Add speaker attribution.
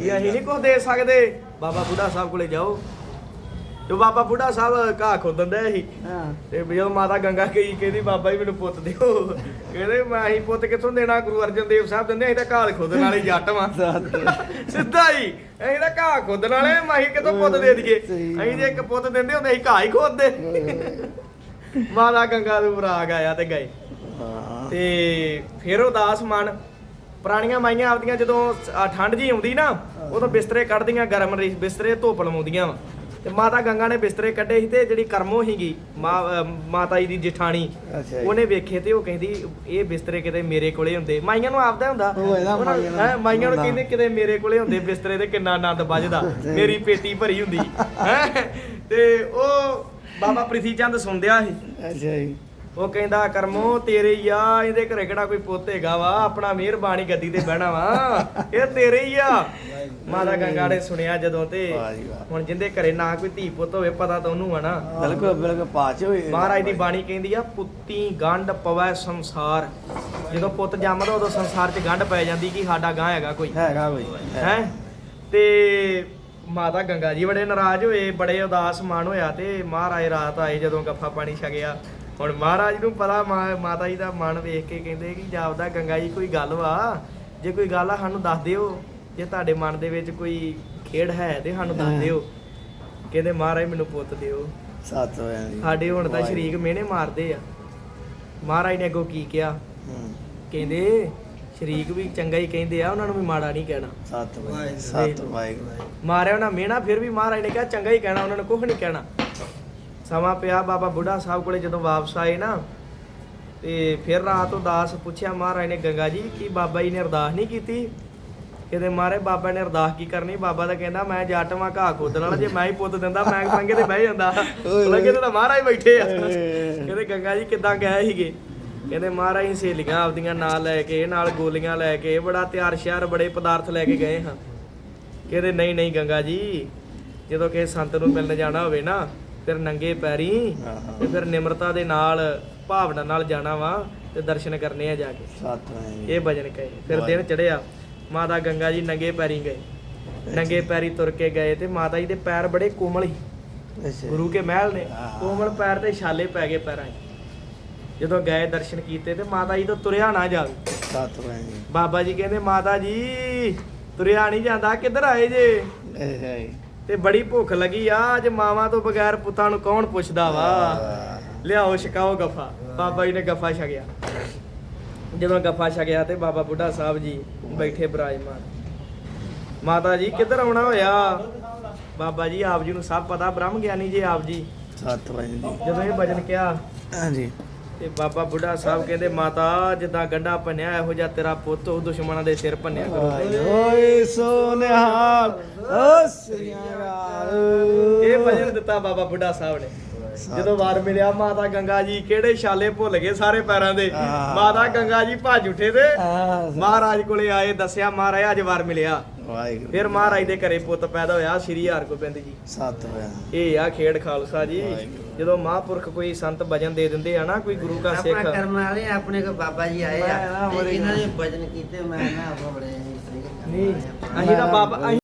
Speaker 1: ਕਿ ਅਸੀਂ ਨਹੀਂ ਕੁਝ ਦੇ ਸਕਦੇ? ਬਾਬਾ ਬੁੱਢਾ ਸਾਹਿਬ ਕੋਲੇ ਜਾਓ। ਤੇ ਬਾਬਾ ਬੁੱਢਾ ਸਾਹਿਬ ਘਾਹ ਖੋਦਣ ਦੇ ਸੀ
Speaker 2: ਹਾਂ।
Speaker 1: ਤੇ ਜਦੋਂ ਮਾਤਾ ਗੰਗਾ ਗਈ ਕਹਿੰਦੀ ਬਾਬਾ ਜੀ ਮੈਨੂੰ ਪੁੱਤ ਦਿਓ। ਕਹਿੰਦੇ ਮੈਂ ਹੀ ਪੁੱਤ ਕਿੱਥੋਂ ਦੇਣਾ? ਗੁਰੂ ਅਰਜਨ ਦੇਵ ਸਾਹਿਬ ਦਿੰਦੇ ਅਸੀਂ ਤਾਂ ਘਾਹ ਖੋਦਣ ਵਾਲੇ ਜੱਟ ਵਾਂ। ਸਿੱਧਾ ਹੀ ਅਸੀਂ ਤਾਂ ਘਾਹ ਖੋਦਣ ਵਾਲੇ ਮਾਹੀ ਕਿਤੋਂ ਪੁੱਤ ਦੇ ਦਈਏ? ਅਸੀਂ ਜੇ ਇੱਕ ਪੁੱਤ ਦਿੰਦੇ ਹੁੰਦੇ ਅਸੀਂ ਘਾਹ ਹੀ ਖੋਦਦੇ। ਮਾਤਾ ਗੰਗਾ ਦੇ ਰਾਗ ਆਇਆ ਤੇ ਗਏ। ਤੇ ਫਿਰ ਉਦਾਸ ਮਨ ਪੁਰਾਣੀਆਂ ਮਾਈਆਂ ਆਪਦੀਆਂ ਜਦੋਂ ਠੰਡ ਜੀ ਆਉਂਦੀ ਨਾ ਉਦੋਂ ਬਿਸਤਰੇ ਕੱਢਦੀਆਂ ਗਰਮ ਰਹੀ ਬਿਸਤਰੇ ਧੁੱਪ ਲਵਾਉਂਦੀਆਂ ਵਾ। ਤੇ ਮਾਤਾ ਗੰਗਾ ਨੇ ਬਿਸਤਰੇ ਕੱਢੇ ਸੀ ਤੇ ਜਿਹੜੀ ਕਰਮੋ ਮਾਂ- ਅਹ ਮਾਤਾ ਜੀ ਦੀ ਜਠਾਣੀ
Speaker 2: ਅੱਛਾ ਜੀ।
Speaker 1: ਉਹਨੇ ਵੇਖੇ ਤੇ ਉਹ ਕਹਿੰਦੀ ਇਹ ਬਿਸਤਰੇ ਕਿਤੇ ਮੇਰੇ ਕੋਲੇ ਹੁੰਦੇ। ਮਾਈਆਂ ਨੂੰ ਆਪਦਾ ਹੁੰਦਾ।
Speaker 2: ਉਹ ਇਹਦਾ
Speaker 1: ਉਹਨਾਂ-
Speaker 2: ਮਾਈਆਂ ਨੂੰ
Speaker 1: ਹੈਂ, ਮਾਈਆਂ ਨੂੰ
Speaker 2: ਹੁੰਦਾ।
Speaker 1: ਕਹਿੰਦੇ ਕਿਤੇ ਮੇਰੇ ਕੋਲੇ ਹੁੰਦੇ ਬਿਸਤਰੇ ਤੇ ਕਿੰਨਾ ਆਨੰਦ ਵੱਜਦਾ। ਮੇਰੀ ਪੇਟੀ ਭਰੀ ਹੁੰਦੀ। ਹੈ ਤੇ ਉਹ ਬਾਬਾ ਪ੍ਰਿਥੀ ਚੰਦ ਸੁਣਦਿਆ ਸੀ।
Speaker 2: ਅੱਛਾ ਜੀ।
Speaker 1: ਉਹ ਕਹਿੰਦਾ ਕਰਮੋ ਤੇਰੇ ਹੀ ਆ ਇਹਦੇ ਘਰੇ ਕਿਹੜਾ ਕੋਈ ਪੁੱਤ ਹੈਗਾ ਵਾ? ਆਪਣਾ ਮਿਹਰਬਾਨੀ ਗੱਦੀ ਤੇ ਬਹਿਣਾ ਵਾ। ਇਹ ਤੇਰੇ ਹੀ ਆ। ਮਾਤਾ ਗੰਗਾ ਨੇ ਸੁਣਿਆ ਜਦੋਂ ਤੇ। ਹੁਣ ਜਿੰਦੇ ਘਰੇ ਨਾ ਕੋਈ ਧੀ ਪੁੱਤ ਹੋਵੇ ਪਤਾ ਤਾਂ ਉਹਨੂੰ ਆ ਨਾ।
Speaker 2: ਬਿਲਕੁਲ ਬਿਲਕੁਲ ਪਾਚ ਹੋਏ।
Speaker 1: ਮਹਾਰਾਜ ਦੀ ਬਾਣੀ ਕਹਿੰਦੀ ਆ ਪੁੱਤੀ ਗੰਢ ਪਵੈ ਸੰਸਾਰ। ਜਦੋਂ ਪੁੱਤ ਜੰਮਦਾ ਉਦੋਂ ਸੰਸਾਰ 'ਚ ਗੰਢ ਪੈ ਜਾਂਦੀ ਕਿ ਸਾਡਾ ਗਾਂ ਹੈਗਾ ਕੋਈ।
Speaker 2: ਹੈਗਾ ਬਈ
Speaker 1: ਹੈ। ਤੇ ਮਾਤਾ ਗੰਗਾ ਜੀ ਬੜੇ ਨਾਰਾਜ਼ ਹੋਏ ਬੜੇ ਉਦਾਸ ਮਨ ਹੋਇਆ ਤੇ ਮਹਾਰਾਜ ਰਾਤ ਆਏ ਜਦੋਂ ਗੱਫਾ ਪਾਣੀ ਛਕਿਆ। ਹੁਣ ਮਹਾਰਾਜ ਨੂੰ ਪਤਾ ਮਾਤਾ ਜੀ ਦਾ ਮਨ ਵੇਖ ਕੇ ਕਹਿੰਦੇ ਕਿ ਜਾਪਦਾ ਗੰਗਾ ਜੀ ਕੋਈ ਗੱਲ ਵਾ? ਜੇ ਕੋਈ ਗੱਲ ਆ ਸਾਨੂੰ ਦੱਸ ਦਿਓ। ਜੇ ਤੁਹਾਡੇ ਮਨ ਦੇ ਵਿੱਚ ਕੋਈ ਖੇਡ ਹੈ ਤੇ ਸਾਨੂੰ ਦੱਸ ਦਿਓ। ਕਹਿੰਦੇ ਮਹਾਰਾਜ ਮੈਨੂੰ ਪੁੱਤ ਦਿਓ।
Speaker 2: ਸੱਤ ਹੋਇਆ ਜੀ
Speaker 1: ਸਾਡੇ ਹੁਣ ਤਾਂ। ਸ਼ਰੀਕ ਮਿਹਣੇ ਮਾਰਦੇ ਆ। ਮਹਾਰਾਜ ਨੇ ਅੱਗੋਂ ਕੀ ਕਿਹਾ। ਕਹਿੰਦੇ ਸ਼ਰੀਕ ਵੀ ਚੰਗਾ ਹੀ ਕਹਿੰਦੇ ਆ ਉਹਨਾਂ ਨੂੰ ਵੀ ਮਾੜਾ ਨਹੀਂ ਕਹਿਣਾ।
Speaker 2: ਸੱਤ ਵਾਹਿਗੁਰੂ। ਸੱਤ ਵਾਹਿਗੁਰੂ।
Speaker 1: ਮਾਰਿਆ ਉਹਨਾਂ ਮਿਹਣਾ ਫਿਰ ਵੀ ਮਹਾਰਾਜ ਨੇ ਕਿਹਾ ਚੰਗਾ ਹੀ ਕਹਿਣਾ ਉਹਨਾਂ ਨੂੰ ਕੁਝ ਨਹੀਂ ਕਹਿਣਾ। ਸਮਾਂ ਪਿਆ ਬਾਬਾ ਬੁੱਢਾ ਸਾਹਿਬ ਕੋਲੇ ਜਦੋਂ ਵਾਪਸ ਆਏ ਨਾ ਤੇ ਫਿਰ ਰਾਤ ਉਦਾਸ ਪੁੱਛਿਆ ਮਹਾਰਾਜ ਨੇ ਗੰਗਾ ਜੀ ਕੀ ਬਾਬਾ ਜੀ ਨੇ ਅਰਦਾਸ ਨਹੀਂ ਕੀਤੀ? ਕਿਤੇ ਮਾਰੇ ਬਾਬਾ ਨੇ ਅਰਦਾਸ ਕੀ ਕਰਨੀ? ਬਾਬਾ ਤਾਂ ਕਹਿੰਦਾ ਮੈਂ ਜੱਟ ਵਾਂ ਘਾਹ ਖੋਦਣ ਵਾਲਾ ਜੇ ਮੈਂ ਹੀ ਪੁੱਤ ਦਿੰਦਾ ਮੈਂ ਮੰਗੇ ਤੇ ਬਹਿ ਜਾਂਦਾ। ਲੱਗੇ ਤਾਂ ਮਹਾਰਾਜ ਬੈਠੇ ਆ। ਕਹਿੰਦੇ ਗੰਗਾ ਜੀ ਕਿੱਦਾਂ ਗਏ ਸੀਗੇ? ਕਹਿੰਦੇ ਮਹਾਰਾਜ ਹੀ ਸਹੇਲੀਆਂ ਆਪਦੀਆਂ ਨਾਲ ਲੈ ਕੇ ਨਾਲ ਗੋਲੀਆਂ ਲੈ ਕੇ ਬੜਾ ਤਿਆਰ ਸ਼ਹਿਰ ਬੜੇ ਪਦਾਰਥ ਲੈ ਕੇ ਗਏ ਹਾਂ। ਕਹਿੰਦੇ ਨਹੀਂ ਨਹੀਂ ਗੰਗਾ ਜੀ ਜਦੋਂ ਕਿਸੇ ਸੰਤ ਨੂੰ ਮਿਲਣ ਜਾਣਾ ਹੋਵੇ ਨਾ ਫਿਰ ਨੰਗੇ ਪੈਰੀ। ਤੇ ਫਿਰ ਨਿਮਰਤਾ ਦੇ ਨਾਲ ਭਾਵਨਾ ਨਾਲ ਜਾਣਾ ਵਾ ਤੇ ਦਰਸ਼ਨ ਕਰਨੇ ਆ ਜਾ ਕੇ।
Speaker 2: ਸੱਤ
Speaker 1: ਇਹ ਭਜਨ ਕਹੇ। ਫਿਰ ਦਿਨ ਚੜਿਆ ਮਾਤਾ ਗੰਗਾ ਜੀ ਨੰਗੇ ਪੈਰੀ ਗਏ। ਨੰਗੇ ਪੈਰੀ ਤੁਰ ਕੇ ਗਏ ਤੇ ਮਾਤਾ ਜੀ ਦੇ ਪੈਰ ਬੜੇ ਕੋਮਲ ਸੀ। ਗੁਰੂ ਕੇ ਮਹਿਲ ਨੇ। ਕੋਮਲ ਪੈਰ ਤੇ ਛਾਲੇ ਪੈ ਗਏ ਪੈਰਾਂ 'ਚ। ਜਦੋਂ ਗਏ ਦਰਸ਼ਨ ਕੀਤੇ ਤੇ ਮਾਤਾ ਜੀ ਤੋਂ ਤੁਰਿਆ ਨਾ ਜਾਵੇ।
Speaker 2: ਸੱਤ
Speaker 1: ਬਾਬਾ ਜੀ ਕਹਿੰਦੇ ਮਾਤਾ ਜੀ ਤੁਰਿਆ ਨਹੀਂ ਜਾਂਦਾ ਕਿੱਧਰ ਆਏ ਜੀ। ਤੇ ਬੜੀ ਭੁੱਖ ਲੱਗੀ। ਆ ਅੱਜ ਮਾਵਾਂ ਤੋਂ ਬਗੈਰ ਪੁੱਤਾਂ ਨੂੰ ਕੌਣ ਪੁੱਛਦਾ ਵਾ? ਲਿਆਓ ਛਕਾਓ ਗਫਾ। ਬਾਬਾ ਜੀ ਨੇ ਗਫਾ ਛਕਿਆ। ਜਦੋਂ ਗਫਾ ਛਕਿਆ ਤੇ ਬਾਬਾ ਬੁੱਢਾ ਸਾਹਿਬ ਜੀ ਬੈਠੇ ਬਰਾਜਮਾਨ। ਮਾਤਾ ਜੀ ਕਿੱਧਰ ਆਉਣਾ ਹੋਇਆ? ਬਾਬਾ ਜੀ ਆਪ ਜੀ ਨੂੰ ਸਭ ਪਤਾ ਬ੍ਰਹਮ ਗਿਆਨੀ ਜੀ ਆਪ ਜੀ।
Speaker 2: ਸੱਤ ਹੋਇਆ ਜੀ।
Speaker 1: ਜਦੋਂ ਇਹ ਭਜਨ ਕਿਹਾ
Speaker 2: ਹਾਂਜੀ।
Speaker 1: ਤੇ ਬਾਬਾ ਬੁੱਢਾ ਸਾਹਿਬ ਕਹਿੰਦੇ ਮਾਤਾ ਜਿੱਦਾਂ ਗੰਡਾ ਭੰਨਿਆ ਇਹੋ ਜਿਹਾ ਤੇਰਾ ਪੁੱਤ ਉਹ ਦੁਸ਼ਮਣਾਂ ਦੇ ਸਿਰ ਭੰਨਿਆ ਕਰੂਗਾ
Speaker 2: ਓਏ ਸੋਨਿਹਾਲ ਓ ਸ੍ਰੀਆਗਾਲ
Speaker 1: ਇਹ ਭਜਨ ਦਿੱਤਾ ਬਾਬਾ ਬੁੱਢਾ ਸਾਹਿਬ ਨੇ। ਜਦੋਂ ਵਾਰ ਮਿਲਿਆ ਮਾਤਾ ਗੰਗਾ ਜੀ ਕਿਹੜੇ ਛਾਲੇ ਭੁੱਲ ਗਏ ਸਾਰੇ ਪੈਰਾਂ ਦੇ। ਮਾਤਾ ਗੰਗਾ ਜੀ ਭੱਜ ਉੱਠੇ ਤੇ ਮਹਾਰਾਜ ਕੋਲੇ ਆਏ ਦੱਸਿਆ ਮਹਾਰਾਜ ਅੱਜ ਵਾਰ ਮਿਲਿਆ।
Speaker 2: ਵਾਹਿਗੁਰੂ।
Speaker 1: ਫਿਰ ਮਹਾਰਾਜ ਦੇ ਘਰੇ ਪੁੱਤ ਪੈਦਾ ਹੋਇਆ ਸ੍ਰੀ ਹਰਗੋਬਿੰਦ ਜੀ।
Speaker 2: ਸੱਤ ਹੋਇਆ
Speaker 1: ਇਹ ਆ ਖੇਡ ਖਾਲਸਾ ਜੀ। ਜਦੋਂ ਮਹਾਂਪੁਰਖ ਕੋਈ ਸੰਤ ਭਜਨ ਦੇ ਦਿੰਦੇ ਆ ਨਾ ਕੋਈ ਗੁਰੂ
Speaker 3: ਆਪਣਾ
Speaker 1: ਸਿੱਖ।
Speaker 3: ਕਰਮ ਵਾਲੇ ਆਪਣੇ ਕੋ ਬਾਬਾ ਜੀ ਆਏ ਆ। ਇਹਨਾਂ ਨੇ। ਭਜਨ ਕੀਤੇ ਮੈਂ ਨਾ ਆਪਾਂ ਬੜੇ ਸਹੀ
Speaker 1: ਨਹੀਂ ਅਸੀਂ ਤਾਂ ਬਾਬਾ